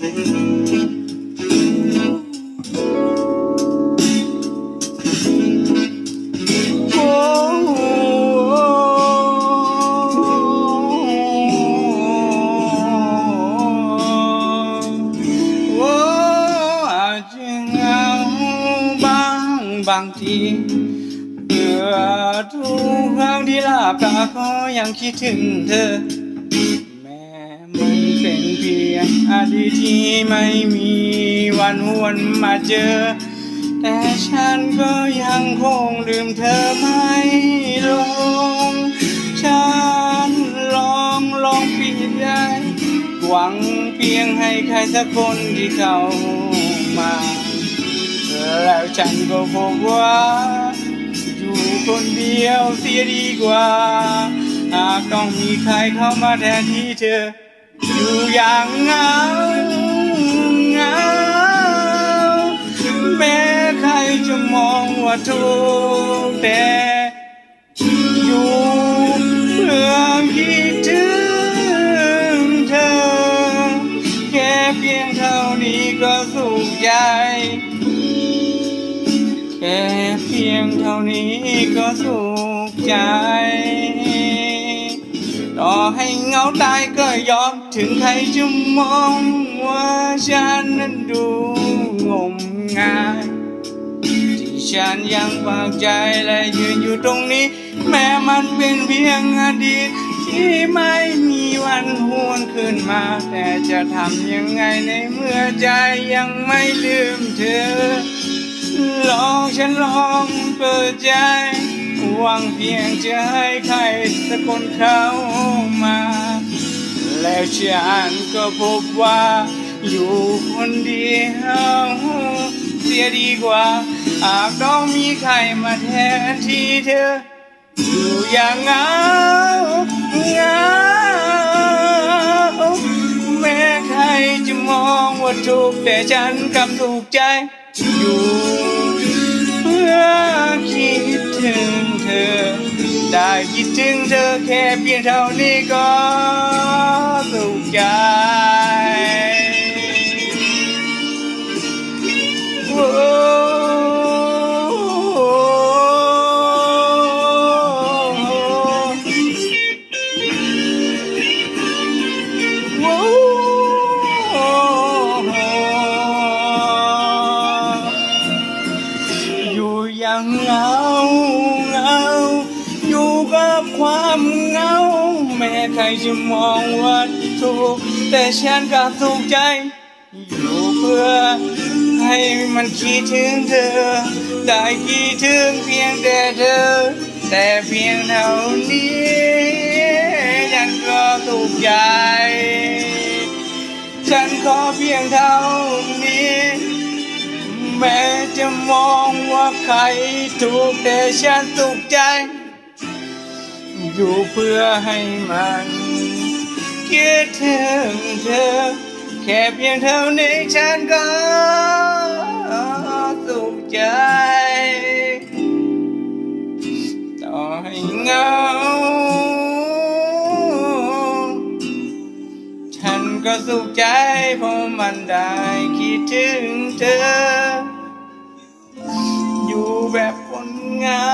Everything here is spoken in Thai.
บางทีเมื่อทุกครั้งที่ลับตาก็ยังคิดถึงเธอแม้มัน เป็นเพียงอดีตที่ไม่มีวันหวนมาเจอ แต่ฉันก็ยังคงลืมเธอไม่ลง ฉันลองลองปิดได้หวังเพียงให้ใครสักคนที่เข้ามา แล้วฉันก็บอกว่า อยู่คนเดียวเสียดีกว่า หากต้องมีใครเข้ามาแทนที่เธอ อยู่อย่างเงาเงาแม้ใครจะมองว่าทุกข์แต่อยู่เพื่อคิดถึงเธอ แค่เพียงเท่านี้ก็สุขใจแค่เพียงเท่านี้ก็สุขใจ ต่อให้เงาตายก็ยอม ถึงใครจะมองว่าฉันนั้นดูงมงายที่ฉันยังฝากใจและยืนอยู่ตรงนี้ แม้มันเป็นเพียงอดีต ที่ไม่มีวันหวนคืนมา แต่จะทำยังไงในเมื่อใจยังไม่ลืมเธอลองฉันลองเปิดใจ หวังเพียงจะให้ใครสักคนเข้ามา แล้วฉันก็พบว่าอยู่คนเดียวเสียดีกว่าหากต้องมีใครมาแทนที่เธอ อยู่อย่างเหงาเหงาแม้ใครจะมองว่าทุกข์แต่ฉันกลับถูกใจอยู่เพื่อคิดถึง เธอ ได้คิดถึงเธอแค่เพียงเท่านี้ก็สุขใจโอ้โอ้อยู่อย่างเหงาเหงาอยู่กับ ความเหงา แม้ใครจะมองว่าถูก แต่ฉันกลับสุขใจ อยู่เพื่อ ให้มันคิดถึงเธอ ได้คิดถึงเพียงแต่เธอ แต่เพียงเท่านี้ฉันก็ถูกใจฉันขอเพียงเท่านี้ แม้จะมองว่าใครถูกแต่ฉันสุขใจ อยู่เพื่อให้มันคิดถึงเธอ แค่เพียงเท่านี้ฉันก็สุขใจ ต่อให้เงา ฉันก็สุขใจเพราะมันได้คิดถึงเธอ อยู่แบบคนเหงา